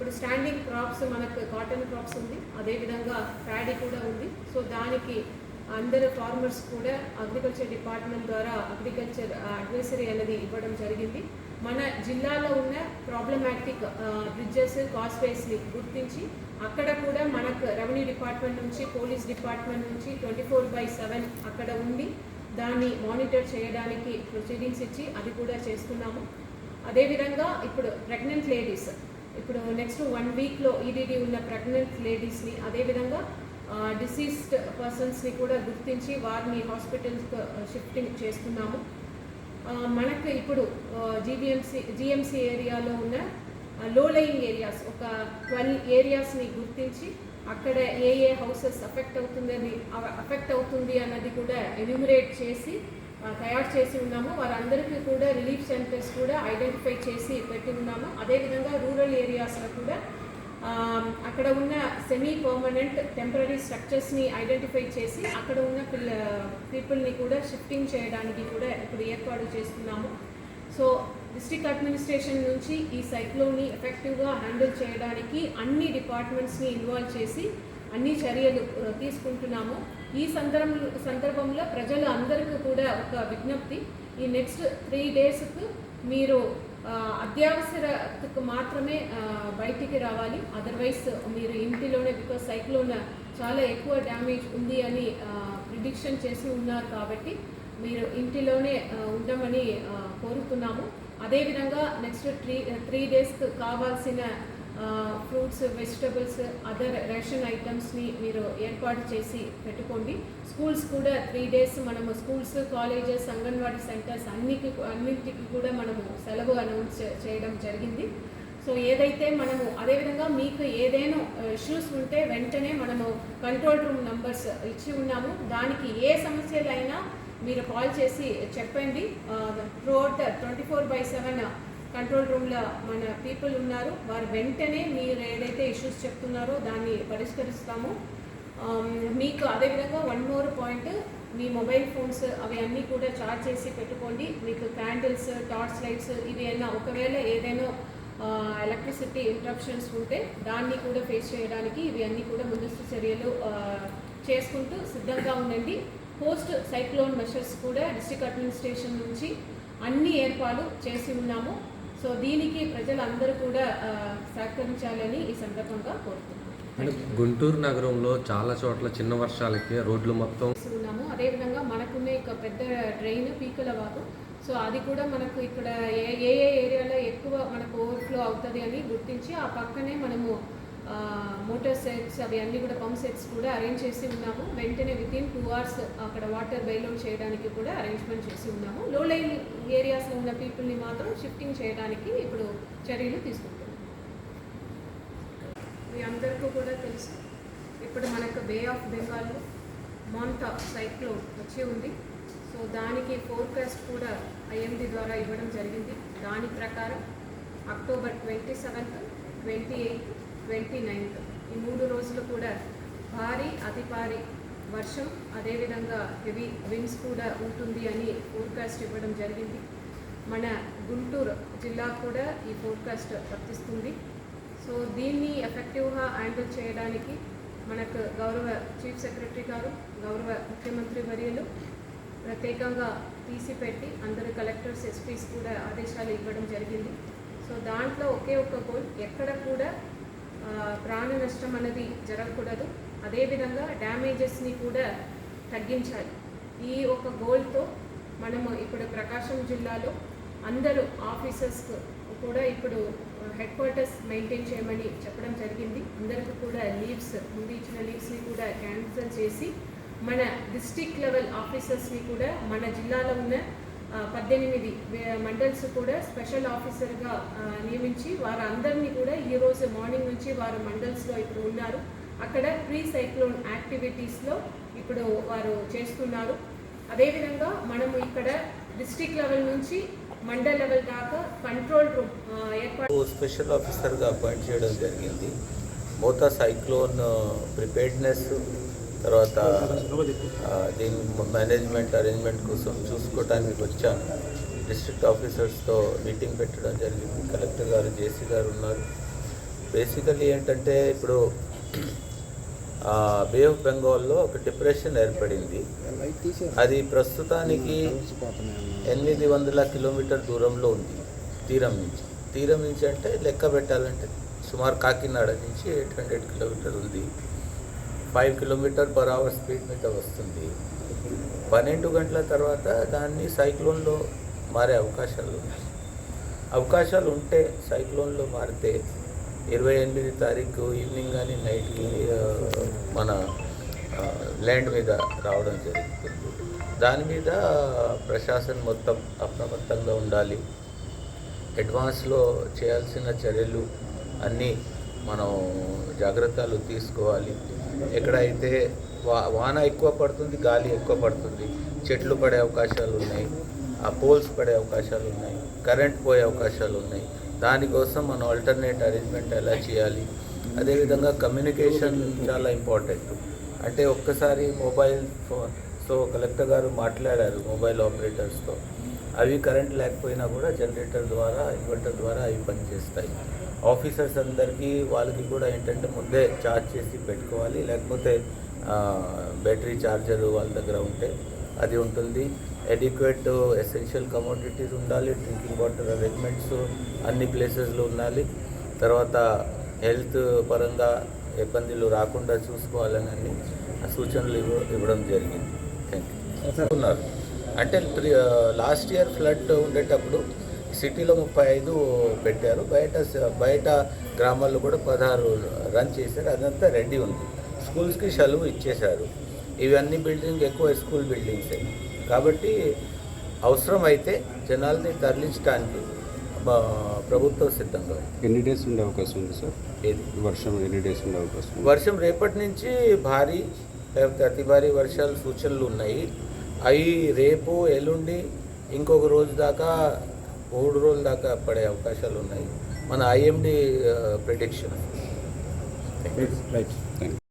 ఇప్పుడు standing crops మనకు cotton crops ఉంది. అదేవిధంగా ప్యాడీ కూడా ఉంది. సో దానికి అందరు ఫార్మర్స్ కూడా అగ్రికల్చర్ డిపార్ట్మెంట్ ద్వారా అగ్రికల్చర్ అడ్వైసరీ uh, అనేది ఇవ్వడం జరిగింది. మన జిల్లాలో ఉన్న ప్రాబ్లమాటిక్ బ్రిడ్జెస్ కాస్వేస్ని గుర్తించి అక్కడ కూడా మనకు రెవెన్యూ డిపార్ట్మెంట్ నుంచి పోలీస్ డిపార్ట్మెంట్ నుంచి ట్వంటీ ఫోర్ బై సెవెన్ అక్కడ ఉండి దాన్ని మానిటర్ చేయడానికి ప్రొసీడింగ్స్ ఇచ్చి అది కూడా చేస్తున్నాము. అదేవిధంగా ఇప్పుడు ప్రెగ్నెంట్ లేడీస్ ఇప్పుడు నెక్స్ట్ వన్ వీక్లో ఈడీడీ ఉన్న ప్రెగ్నెంట్ లేడీస్ని అదేవిధంగా డిసీజ్డ్ పర్సన్స్ని కూడా గుర్తించి వారిని హాస్పిటల్స్కి షిఫ్టింగ్ చేస్తున్నాము. మనకు ఇప్పుడు జీబీఎంసీ జిఎంసీ ఏరియాలో ఉన్న లో లయింగ్ ఏరియాస్ ఒక ట్వెల్వ్ ఏరియాస్ని గుర్తించి అక్కడ ఏ ఏ హౌసెస్ అఫెక్ట్ అవుతుందని అఫెక్ట్ అవుతుంది అన్నది కూడా ఎన్యూమరేట్ చేసి తయారు చేసి ఉన్నాము. వారందరికీ కూడా రిలీఫ్ సెంటర్స్ కూడా ఐడెంటిఫై చేసి పెట్టి ఉన్నాము. అదేవిధంగా రూరల్ ఏరియాస్లో కూడా అక్కడ ఉన్న సెమీ పర్మనెంట్ టెంపరీ స్ట్రక్చర్స్ని ఐడెంటిఫై చేసి అక్కడ ఉన్న పిల్ల పీపుల్ని కూడా షిఫ్టింగ్ చేయడానికి కూడా ఇప్పుడు ఏర్పాటు చేస్తున్నాము. సో డిస్ట్రిక్ట్ అడ్మినిస్ట్రేషన్ నుంచి ఈ సైక్లోన్ని ఎఫెక్టివ్గా హ్యాండిల్ చేయడానికి అన్ని డిపార్ట్మెంట్స్ని ఇన్వాల్వ్ చేసి అన్ని చర్యలు తీసుకుంటున్నాము. ఈ సందర్భం సందర్భంలో ప్రజలు అందరికీ కూడా ఒక విజ్ఞప్తి. ఈ నెక్స్ట్ త్రీ డేస్కు మీరు అత్యవసరకు మాత్రమే బయటికి రావాలి. అదర్వైజ్ మీరు ఇంటిలోనే బికాస్ సైక్లోన్ చాలా ఎక్కువ డ్యామేజ్ ఉంది అని ప్రిడిక్షన్ చేసి ఉన్నారు కాబట్టి మీరు ఇంటిలోనే ఉండమని కోరుతున్నాము. అదేవిధంగా నెక్స్ట్ త్రీ త్రీ డేస్కి కావాల్సిన ఫ్రూట్స్ వెజిటబుల్స్ అదర్ రేషన్ ఐటమ్స్ని మీరు ఏర్పాటు చేసి పెట్టుకోండి. స్కూల్స్ కూడా త్రీ డేస్ మనము స్కూల్స్ కాలేజెస్ అంగన్వాడీ సెంటర్స్ అన్నికి అన్నింటికి కూడా మనము సెలవు అనౌన్స్ చేయడం జరిగింది. సో ఏదైతే మనము అదేవిధంగా మీకు ఏదైనా ఇష్యూస్ ఉంటే వెంటనే మనము కంట్రోల్ రూమ్ నంబర్స్ ఇచ్చి ఉన్నాము. దానికి ఏ సమస్యలైనా మీరు కాల్ చేసి చెప్పండి. Throughout twenty four by seven control రూమ్లో మన పీపుల్ ఉన్నారు. వారు వెంటనే మీరు ఏదైతే ఇష్యూస్ చెప్తున్నారో దాన్ని పరిష్కరిస్తాము. మీకు అదేవిధంగా వన్ మోర్ పాయింట్ మీ మొబైల్ ఫోన్స్ అవి అన్నీ కూడా చార్జ్ చేసి పెట్టుకోండి. మీకు క్యాండిల్స్ టార్చ్ లైట్స్ ఇవి అయినా ఒకవేళ ఏదైనా ఎలక్ట్రిసిటీ ఇంట్రప్షన్స్ ఉంటే దాన్ని కూడా ఫేస్ చేయడానికి ఇవి అన్నీ కూడా ముందస్తు చర్యలు చేసుకుంటూ సిద్ధంగా ఉండండి. పోస్ట్ సైక్లోన్ మెషర్స్ కూడా డిస్ట్రిక్ట్ అడ్మినిస్ట్రేషన్ నుంచి అన్ని ఏర్పాటు చేసి ఉన్నాము. సో దీనికి ప్రజలందరూ కూడా సహకరించాలని ఈ సందర్భంగా కోరుతున్నాము అంటే గుంటూరు నగరంలో చాలా చోట్ల చిన్న వర్షాలకి రోడ్లు మొత్తం ఉన్నాము అదేవిధంగా మనకున్న ఇక పెద్ద డ్రైన్ పీకల వాగు. సో అది కూడా మనకు ఇక్కడ ఏ ఏ ఏ ఏరియాలో ఎక్కువ మనకు ఓవర్ఫ్లో అవుతుంది అని గుర్తించి ఆ పక్కనే మనము మోటార్ సెట్స్ అవి అన్నీ కూడా పంప్ సెట్స్ కూడా అరేంజ్ చేసి ఉన్నాము. వెంటనే విత్ ఇన్ టూ అవర్స్ అక్కడ వాటర్ బైలోడ్ చేయడానికి కూడా అరేంజ్మెంట్ చేసి ఉన్నాము. లో లైన్ ఏరియాస్లో ఉన్న పీపుల్ని మాత్రం షిఫ్టింగ్ చేయడానికి ఇప్పుడు చర్యలు తీసుకుంటున్నాము. మీ అందరికీ కూడా తెలుసు ఇప్పుడు మనకు బే ఆఫ్ బెంగాల్లో మోంటా సైక్లోన్ వచ్చి ఉంది. సో దానికి ఫోర్కాస్ట్ కూడా ఐఎండి ద్వారా ఇవ్వడం జరిగింది. దాని ప్రకారం October twenty seventh twenty eighth twenty ninth. ఈ మూడు రోజులు కూడా భారీ అతి భారీ వర్షం అదేవిధంగా హెవీ విండ్స్ కూడా ఉంటుంది అని ఫోర్కాస్ట్ ఇవ్వడం జరిగింది. మన గుంటూరు జిల్లా కూడా ఈ ఫోర్కాస్ట్ వర్తిస్తుంది. సో దీన్ని ఎఫెక్టివ్గా హ్యాండిల్ చేయడానికి మనకు గౌరవ చీఫ్ సెక్రటరీ గారు గౌరవ ముఖ్యమంత్రి వర్యులు ప్రత్యేకంగా తీసి పెట్టి అందరు కలెక్టర్స్ ఎస్పీస్ కూడా ఆదేశాలు ఇవ్వడం జరిగింది. సో దాంట్లో ఒకే ఒక్క గోల్ ఎక్కడ కూడా ప్రాణ నష్టం అనేది జరగకూడదు. అదేవిధంగా డ్యామేజెస్ని కూడా తగ్గించాలి. ఈ ఒక గోల్తో మనము ఇప్పుడు ప్రకాశం జిల్లాలో అందరూ ఆఫీసర్స్ కూడా ఇప్పుడు హెడ్ క్వార్టర్స్ మెయింటైన్ చేయమని చెప్పడం జరిగింది. అందరికీ కూడా లీవ్స్ ముందు ఇచ్చిన లీవ్స్ని కూడా క్యాన్సిల్ చేసి మన డిస్టిక్ లెవెల్ ఆఫీసర్స్ని కూడా మన జిల్లాలో ఉన్న పద్దెనిమిది మండల్స్ కూడా స్పెషల్ ఆఫీసర్గా నియమించి వారందరినీ కూడా ఈరోజు మార్నింగ్ నుంచి వారు మండల్స్లో ఇప్పుడు ఉన్నారు. అక్కడ ప్రీ సైక్లోన్ యాక్టివిటీస్లో ఇప్పుడు వారు చేస్తున్నారు. అదేవిధంగా మనము ఇక్కడ డిస్ట్రిక్ట్ లెవెల్ నుంచి మండల్ లెవెల్ దాకా కంట్రోల్ రూమ్ ఏర్పాటు స్పెషల్ ఆఫీసర్గా అపాయింట్ చేయడం జరిగింది. మోతా సైక్లోన్ ప్రిపేర్డ్నెస్ తర్వాత దీని మేనేజ్మెంట్ అరేంజ్మెంట్ కోసం చూసుకోవడానికి వచ్చాను. డిస్ట్రిక్ట్ ఆఫీసర్స్తో మీటింగ్ పెట్టడం జరిగింది. కలెక్టర్ గారు జేసీ గారు ఉన్నారు. బేసికలీ ఏంటంటే ఇప్పుడు బే ఆఫ్ బెంగాల్లో ఒక డిప్రెషన్ ఏర్పడింది. అది ప్రస్తుతానికి ఎనిమిది వందల కిలోమీటర్ దూరంలో ఉంది తీరం నుంచి. తీరం నుంచి అంటే లెక్క పెట్టాలంటే సుమారు కాకినాడ నుంచి ఎయిట్ హండ్రెడ్ కిలోమీటర్ ఉంది. Five kilometre per hour speed మీద వస్తుంది. పన్నెండు గంటల తర్వాత దాన్ని సైక్లోన్లో మారే అవకాశాలు ఉన్నాయి. అవకాశాలు ఉంటే సైక్లోన్లో మారితే ఇరవై ఎనిమిది తారీఖు ఈవినింగ్ కానీ నైట్కి మన ల్యాండ్ మీద రావడం జరుగుతుంది. దాని మీద ప్రశాసన మొత్తం అప్రమత్తంగా ఉండాలి. అడ్వాన్స్లో చేయాల్సిన చర్యలు అన్నీ మనం జాగ్రత్తలు తీసుకోవాలి. ఎక్కడైతే వా వాన ఎక్కువ పడుతుంది గాలి ఎక్కువ పడుతుంది చెట్లు పడే అవకాశాలు ఉన్నాయి ఆ పోల్స్ పడే అవకాశాలు ఉన్నాయి కరెంట్ పోయే అవకాశాలు ఉన్నాయి. దానికోసం మనం ఆల్టర్నేట్ అరేంజ్మెంట్ ఎలా చేయాలి? అదేవిధంగా కమ్యూనికేషన్ చాలా ఇంపార్టెంట్. అంటే ఒక్కసారి మొబైల్ ఫోన్ సో కలెక్టర్ గారు మాట్లాడారు మొబైల్ ఆపరేటర్స్తో. అవి కరెంట్ లేకపోయినా కూడా జనరేటర్ ద్వారా ఇన్వర్టర్ ద్వారా అవి పనిచేస్తాయి. ఆఫీసర్స్ అందరికీ వాళ్ళకి కూడా ఏంటంటే ముందే ఛార్జ్ చేసి పెట్టుకోవాలి. లేకపోతే బ్యాటరీ ఛార్జర్ వాళ్ళ దగ్గర ఉంటే అది ఉంటుంది. ఎడ్యుకేట్ ఎసెన్షియల్ కమోడిటీస్ ఉండాలి. డ్రింకింగ్ వాటర్ అరేంజ్మెంట్స్ అన్ని ప్లేసెస్లో ఉండాలి. తర్వాత హెల్త్ పరంగా ఇబ్బందులు రాకుండా చూసుకోవాలని సూచనలు ఇవ్వ ఇవ్వడం జరిగింది. థ్యాంక్ యూ ఉన్నారు. అంటే లాస్ట్ ఇయర్ ఫ్లడ్ ఉండేటప్పుడు సిటీలో ముప్పై ఐదు పెట్టారు. బయట బయట గ్రామాల్లో కూడా పదహారు రన్ చేశారు. అదంతా రెడీ ఉంది. స్కూల్స్కి సెలవు ఇచ్చేశారు. ఇవన్నీ బిల్డింగ్ ఎక్కువ స్కూల్ బిల్డింగ్సే కాబట్టి అవసరం అయితే జనాల్ని తరలించడానికి ప్రభుత్వం సిద్ధంగా ఎన్ని డేస్ ఉండే అవకాశం ఉంది సార్ ఏది? వర్షం ఎన్ని డేస్ ఉండే అవకాశం వర్షం రేపటి నుంచి భారీ లేకపోతే అతి భారీ వర్షాలు సూచనలు ఉన్నాయి. అవి రేపు ఎల్లుండి ఇంకొక రోజు దాకా మూడు రోజుల దాకా పడే అవకాశాలు ఉన్నాయి. మన ఐఎండి ప్రిడిక్షన్ రైట్